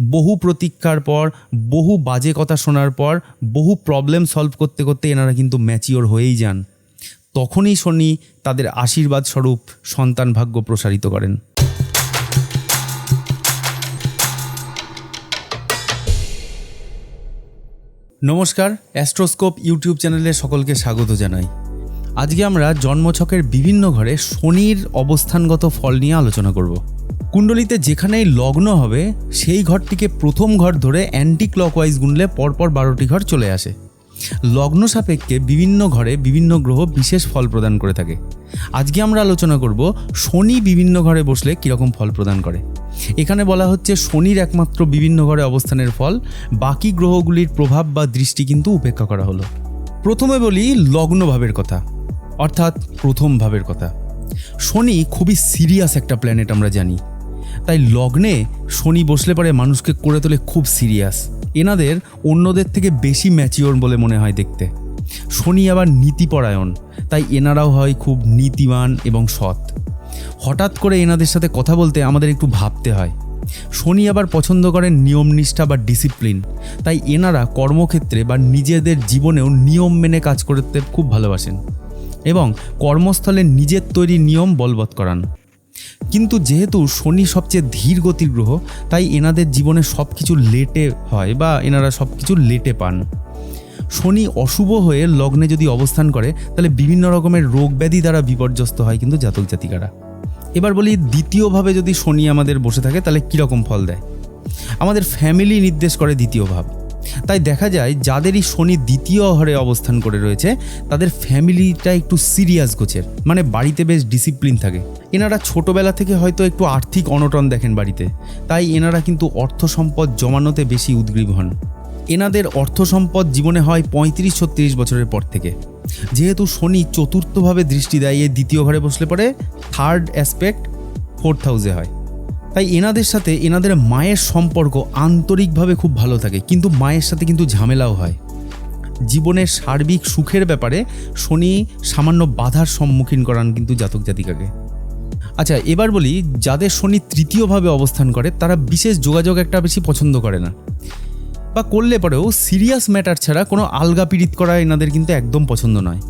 বহু প্রতীক্ষার পর, বহু বাজে কথা শোনার পর, বহু প্রবলেম সলভ করতে করতে এনারা কিন্তু ম্যাচিওর হয়েই যান। তখনই শনি তাদের আশীর্বাদ স্বরূপ সন্তান ভাগ্য প্রসারিত করেন। নমস্কার অ্যাস্ট্রোস্কোপ ইউটিউব চ্যানেলে সকলকে স্বাগত জানাই। আজকে আমরা জন্মছকের বিভিন্ন ঘরে শনির অবস্থানগত ফল নিয়ে আলোচনা করব। কুণ্ডলিতে যেখানেই লগ্ন হবে, সেই ঘরটিকে প্রথম ঘর ধরে অ্যান্টি ক্লকওয়াইজ গুনলে পরপর বারোটি ঘর চলে আসে। লগ্ন সাপেক্ষে বিভিন্ন ঘরে বিভিন্ন গ্রহ বিশেষ ফল প্রদান করে থাকে। আজকে আমরা আলোচনা করব শনি বিভিন্ন ঘরে বসলে কীরকম ফল প্রদান করে। এখানে বলা হচ্ছে শনির একমাত্র বিভিন্ন ঘরে অবস্থানের ফল, বাকি গ্রহগুলির প্রভাব বা দৃষ্টি কিন্তু উপেক্ষা করা হলো। প্রথমে বলি লগ্ন ভাবের কথা, অর্থাৎ প্রথম ভাবের কথা। শনি খুবই সিরিয়াস একটা প্ল্যানেট আমরা জানি। তাই লগ্নে শনি বসলে পরে মানুষকে করে তোলে খুব সিরিয়াস। এনাদের অন্যদের থেকে বেশি ম্যাচিওর বলে মনে হয় দেখতে। শনি আবার নীতিপরায়ণ, তাই এনারাও হয় খুব নীতিবান এবং সৎ। হঠাৎ করে এনাদের সাথে কথা বলতে আমাদের একটু ভাবতে হয়। শনি আবার পছন্দ করেন নিয়মনিষ্ঠা বা ডিসিপ্লিন, তাই এনারা কর্মক্ষেত্রে বা নিজেদের জীবনেও নিয়ম মেনে কাজ করতে খুব ভালোবাসেন। এবং কর্মস্থলে নিজের তৈরি নিয়ম বলবৎ করান। কিন্তু যেহেতু শনি সবচেয়ে ধীর গতির গ্রহ, তাই এনাদের জীবনে সব কিছু লেটে হয় বা এনারা সব কিছু লেটে পান। শনি অশুভ হয়ে লগ্নে যদি অবস্থান করে, তাহলে বিভিন্ন রকমের রোগ ব্যাধি দ্বারা বিপর্যস্ত হয় কিন্তু জাতক জাতিকারা। এবার বলি, দ্বিতীয়ভাবে যদি শনি আমাদের বসে থাকে, তাহলে কীরকম ফল দেয়? আমাদের ফ্যামিলি নির্দেশ করে দ্বিতীয় ভাব। তাই দেখা যায় যাদেরই শনি দ্বিতীয় ঘরে অবস্থান করে রয়েছে, তাদের ফ্যামিলিটা একটু সিরিয়াস গোছের মানে বাড়িতে বেশ ডিসিপ্লিন থাকে। এনারা ছোটবেলা থেকে হয়তো একটু আর্থিক অনটন দেখেন বাড়িতে, তাই এনারা কিন্তু অর্থ সম্পদ জমানোতে বেশি উদ্গ্রীব হন। এনাদের অর্থ সম্পদ জীবনে হয় পঁয়ত্রিশ ছত্রিশ বছরের পর থেকে। যেহেতু শনি চতুর্থভাবে দৃষ্টি দেয় এই দ্বিতীয় ঘরে বসলে পরে থার্ড অ্যাসপেক্ট ফোর্থ হাউসে হয়। তাই এনাদের সাথে এনাদের মায়ের সম্পর্ক আন্তরিকভাবে খুব ভালো থাকে। কিন্তু মায়ের সাথে কিন্তু ঝামেলাও হয়। জীবনের সার্বিক সুখের ব্যাপারে শনি সামান্য বাধার সম্মুখীন করান কিন্তু জাতক জাতিকাকে। আচ্ছা এবার বলি, যাদের শনি তৃতীয়ভাবে অবস্থান করে, তারা বিশেষ যোগাযোগ একটা বেশি পছন্দ করে না। বা করলে পরেও সিরিয়াস ম্যাটার ছাড়া কোনো আলগা পীড়িত করা এনাদের কিন্তু একদম পছন্দ নয়।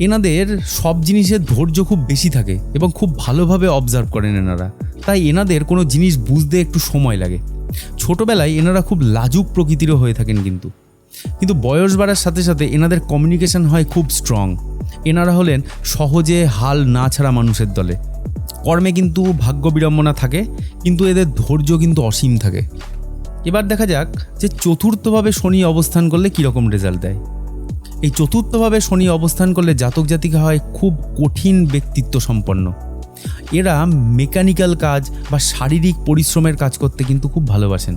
এনাদের সব জিনিসের ধৈর্য খুব বেশি থাকে এবং খুব ভালোভাবে অবজার্ভ করেন এনারা। তাই এনাদের কোনো জিনিস বুঝতে একটু সময় লাগে। ছোটবেলায় এনারা খুব লাজুক প্রকৃতিরও হয়ে থাকেন কিন্তু। কিন্তু বয়স বাড়ার সাথে সাথে এনাদের কমিউনিকেশন হয় খুব স্ট্রং এনারা হলেন সহজে হাল না ছাড়া মানুষের দলে। কর্মে কিন্তু ভাগ্য বিড়ম্বনা থাকে, কিন্তু এদের ধৈর্য কিন্তু অসীম থাকে। এবার দেখা যাক যে চতুর্থভাবে শনি অবস্থান করলে কীরকম রেজাল্ট দেয়। এই চতুর্থভাবে শনি অবস্থান করলে জাতক জাতিকা হয় খুব কঠিন ব্যক্তিত্ব সম্পন্ন। এরা মেকানিক্যাল কাজ বা শারীরিক পরিশ্রমের কাজ করতে কিন্তু খুব ভালোবাসেন।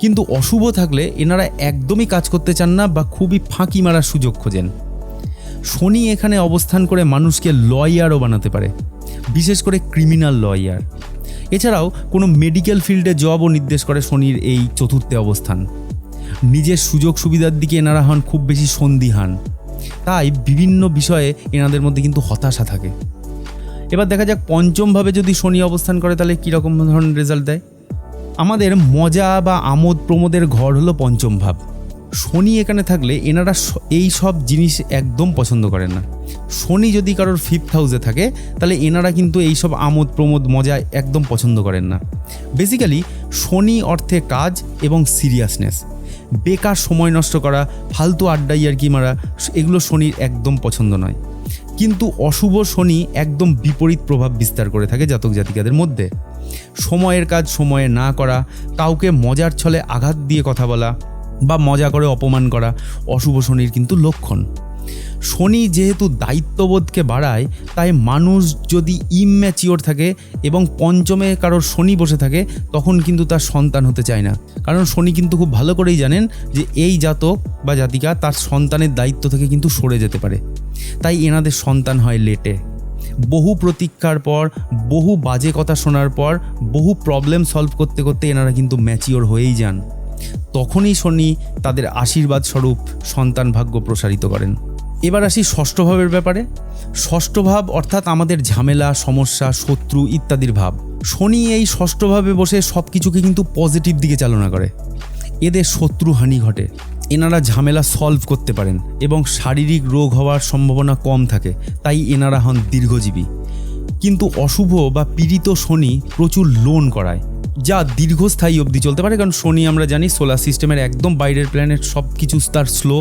কিন্তু অশুভ থাকলে এনারা একদমই কাজ করতে চান না বা খুবই ফাঁকি মারার সুযোগ খোঁজেন। শনি এখানে অবস্থান করে মানুষকে লয়ারও বানাতে পারে, বিশেষ করে ক্রিমিনাল লয়ার। এছাড়াও কোনো মেডিকেল ফিল্ডে জবও নির্দেশ করে শনির এই চতুর্থে অবস্থান। নিজের সুযোগ সুবিধার দিকে এনারা হন খুব বেশি সন্দিহান। তাই বিভিন্ন বিষয়ে এনাদের মধ্যে কিন্তু হতাশা থাকে। এবার দেখা যাক পঞ্চমভাবে যদি শনি অবস্থান করে তাহলে কীরকম ধরনের রেজাল্ট দেয়? আমাদের মজা বা আমোদ প্রমোদের ঘর হলো পঞ্চম ভাব শনি এখানে থাকলে এনারা এই সব জিনিস একদম পছন্দ করেন না। শনি যদি কারোর ফিফথ হাউসে থাকে, তাহলে এনারা কিন্তু এই সব আমোদ প্রমোদ মজা একদম পছন্দ করেন না। বেসিক্যালি শনি অর্থে কাজ এবং সিরিয়াসনেস বেকার সময় নষ্ট করা, ফালতু আড্ডাই আর কি মারা, এগুলো শনির একদম পছন্দ নয়। কিন্তু অশুভ শনি একদম বিপরীত প্রভাব বিস্তার করে থাকে জাতক জাতিকাদের মধ্যে। সময়ের কাজ সময়ে না করা, কাউকে মজার ছলে আঘাত দিয়ে কথা বলা বা মজা করে অপমান করা অশুভ শনির কিন্তু লক্ষণ। শনি যেহেতু দায়িত্ববোধকে বাড়ায়, তাই মানুষ যদি ইম্যাচিওর থাকে এবং পঞ্চমে কারোর শনি বসে থাকে, তখন কিন্তু তার সন্তান হতে চায় না। কারণ শনি কিন্তু খুব ভালো করেই জানেন যে এই জাতক বা জাতিকা তার সন্তানের দায়িত্ব থেকে কিন্তু সরে যেতে পারে। তাই এনাদের সন্তান হয় লেটে। বহু প্রতীক্ষার পর, বহু বাজে কথা শোনার পর, বহু প্রবলেম সলভ করতে করতে এনারা কিন্তু ম্যাচিওর হয়েই যান। তখনই শনি তাদের আশীর্বাদ স্বরূপ সন্তান ভাগ্য প্রসারিত করেন। এবার আসি ষষ্ঠ ভাবের ব্যাপারে। ষষ্ঠ ভাব অর্থাৎ আমাদের ঝামেলা, সমস্যা, শত্রু ইত্যাদির ভাব। শনি এই ষষ্ঠ ভাবে বসে সব কিছুকে কিন্তু পজিটিভ দিকে চালনা করে। এদের শত্রু হানি ঘটে। এনারা ঝামেলা সলভ করতে পারেন এবং শারীরিক রোগ হওয়ার সম্ভাবনা কম থাকে, তাই এনারা হন দীর্ঘজীবী। কিন্তু অশুভ বা পীড়িত শনি প্রচুর লোন করায়। যা দীর্ঘস্থায়ী অবধি চলতে পারে, কারণ শনি আমরা জানি সোলার সিস্টেমের একদম বাইরের প্ল্যানেট সব কিছু তার স্লো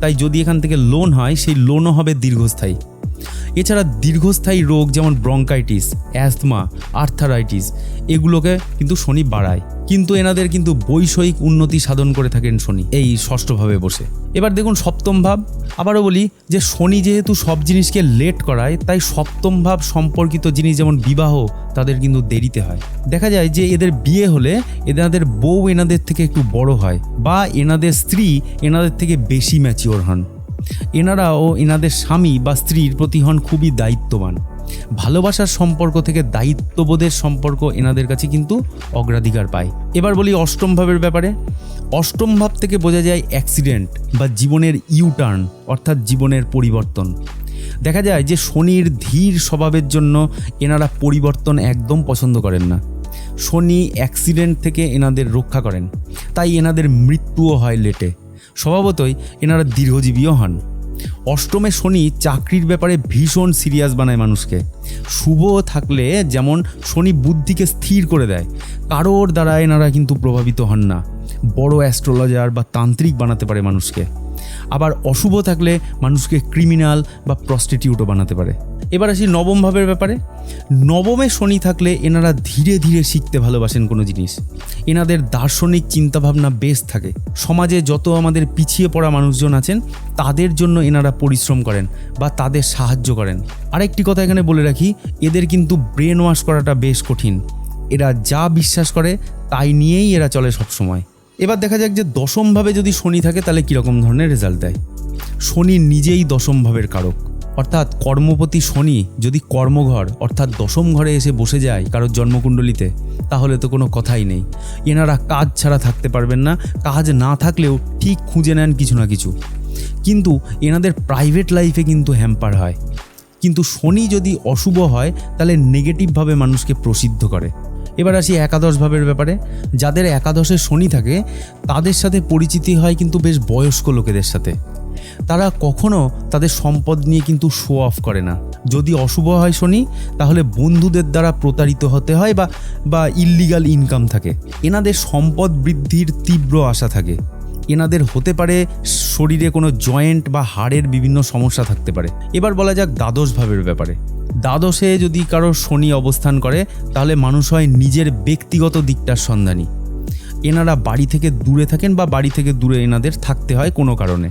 তাই যদি এখান থেকে লোন হয়, সেই লোনও হবে দীর্ঘস্থায়ী। এছাড়া দীর্ঘস্থায়ী রোগ যেমন ব্রঙ্কাইটিস, অ্যাস্থমা, আর্থারাইটিস, এগুলোকে কিন্তু শনি বাড়ায়। কিন্তু এনাদের কিন্তু বৈষয়িক উন্নতি সাধন করে থাকেন শনি, এই ষষ্ঠভাবে বসে। এবার দেখুন সপ্তম ভাব। আবারও বলি যে শনি যেহেতু সব জিনিসকে লেট করায়, তাই সপ্তম ভাব সম্পর্কিত জিনিস যেমন বিবাহ, তাদের কিন্তু দেরিতে হয়। দেখা যায় যে এদের বিয়ে হলে এনাদের বউ এনাদের থেকে একটু বড় হয়, বা এনাদের স্ত্রী এনাদের থেকে বেশি ম্যাচিওর হন। এনারাও এনাদের স্বামী বা স্ত্রীর প্রতি হন খুবই দায়িত্ববান। ভালোবাসার সম্পর্ক থেকে দায়িত্ববোধের সম্পর্ক এনাদের কাছে কিন্তু অগ্রাধিকার পায়। এবার বলি অষ্টম ভাবের ব্যাপারে। অষ্টম ভাব থেকে বোঝা যায় অ্যাক্সিডেন্ট বা জীবনের ইউটার্ন, অর্থাৎ জীবনের পরিবর্তন। দেখা যায় যে শনির ধীর স্বভাবের জন্য এনারা পরিবর্তন একদম পছন্দ করেন না। শনি অ্যাক্সিডেন্ট থেকে এনাদের রক্ষা করেন। তাই এনাদের মৃত্যুও হয় লেটে। স্বভাবতই এনারা দীর্ঘজীবীও হন। অষ্টমে শনি চাকরির ব্যাপারে ভীষণ সিরিয়াস বানায় মানুষকে। শুভ থাকলে যেমন শনি বুদ্ধিকে স্থির করে দেয়, কারোর দ্বারা এনারা কিন্তু প্রভাবিত হন না। বড় অ্যাস্ট্রোলজার বা তান্ত্রিক বানাতে পারে মানুষকে। আবার অশুভ থাকলে মানুষকে ক্রিমিনাল বা প্রস্টিটিউটও বানাতে পারে। এবার আসি নবম ভাবের ব্যাপারে। নবমে শনি থাকলে এনারা ধীরে ধীরে শিখতে ভালোবাসেন কোনো জিনিস। এনাদের দার্শনিক চিন্তাভাবনা বেশ থাকে। সমাজে যত আমাদের পিছিয়ে পড়া মানুষজন আছেন, তাদের জন্য এনারা পরিশ্রম করেন বা তাদের সাহায্য করেন। আরেকটি কথা এখানে বলে রাখি, এদের কিন্তু ব্রেন ওয়াশ করাটা বেশ কঠিন। এরা যা বিশ্বাস করে, তাই নিয়েই এরা চলে সবসময়। এবার দেখা যাক যে দশমভাবে যদি শনি থাকে, তাহলে কীরকম ধরনের রেজাল্ট দেয়? শনি নিজেই দশম ভাবের কারক। অর্থাৎ কর্মপতি শনি যদি কর্মঘর, অর্থাৎ দশম ঘরে এসে বসে যায় কারোর জন্মকুণ্ডলিতে, তাহলে তো কোনো কথাই নেই। এনারা কাজ ছাড়া থাকতে পারবেন না, কাজ না থাকলেও ঠিক খুঁজে নেন কিছু না কিছু। কিন্তু এনাদের প্রাইভেট লাইফে কিন্তু হ্যাম্পার হয়। কিন্তু শনি যদি অশুভ হয়, তাহলে নেগেটিভভাবে মানুষকে প্রসিদ্ধ করে। এবার আসি একাদশ ভাবের ব্যাপারে। যাদের একাদশে শনি থাকে, তাদের সাথে পরিচিতি হয় কিন্তু বেশ বয়স্ক লোকেদের সাথে। তারা কখনো তাদের সম্পদ নিয়ে কিন্তু শো অফ করে না। যদি অশুভ হয় শনি, তাহলে বন্ধুদের দ্বারা প্রতারিত হতে হয় বা বা ইল্লিগাল ইনকাম থাকে। এনাদের সম্পদ বৃদ্ধির তীব্র আশা থাকে। এনাদের হতে পারে শরীরে কোনো জয়েন্ট বা হাড়ের বিভিন্ন সমস্যা থাকতে পারে। এবার বলা যাক দ্বাদশ ভাবের ব্যাপারে। দ্বাদশে যদি কারও শনি অবস্থান করে, তাহলে মানুষ হয় নিজের ব্যক্তিগত দিকটার সন্ধানী। এনারা বাড়ি থেকে দূরে থাকেন বা বাড়ি থেকে দূরে এনাদের থাকতে হয় কোনো কারণে।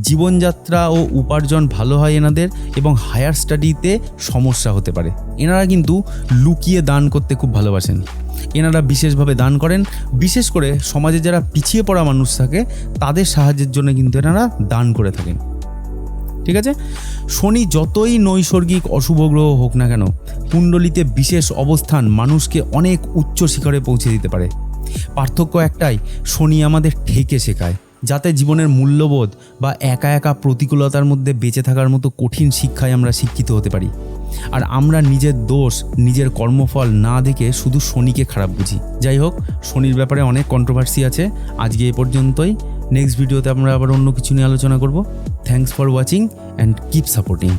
জীবনযাত্রা ও উপার্জন ভালো হয় এনাদের এবং হায়ার স্টাডিতে সমস্যা হতে পারে। এনারা কিন্তু লুকিয়ে দান করতে খুব ভালোবাসেন। এনারা বিশেষভাবে দান করেন। বিশেষ করে সমাজে যারা পিছিয়ে পড়া মানুষ থাকে, তাদের সাহায্যের জন্য কিন্তু এনারা দান করে থাকেন। ঠিক আছে? শনি যতই নৈসর্গিক অশুভ গ্রহ হোক না কেন, কুণ্ডলিতে বিশেষ অবস্থান মানুষকে অনেক উচ্চ শিখরে পৌঁছে দিতে পারে। পার্থক্য একটাই, শনি আমাদের ঠেকে শেখায়। যাতে জীবনের মূল্যবোধ বা একা একা প্রতিকূলতার মধ্যে বেঁচে থাকার মতো কঠিন শিক্ষায় আমরা শিক্ষিত হতে পারি। আর আমরা নিজের দোষ, নিজের কর্মফল না দেখে শুধু শনিকে খারাপ বুঝি। যাই হোক, শনির ব্যাপারে অনেক কন্ট্রোভার্সি আছে। আজকে এ পর্যন্তই। নেক্সট ভিডিওতে আমরা আবার অন্য কিছু নিয়ে আলোচনা করব। Thanks for watching and keep supporting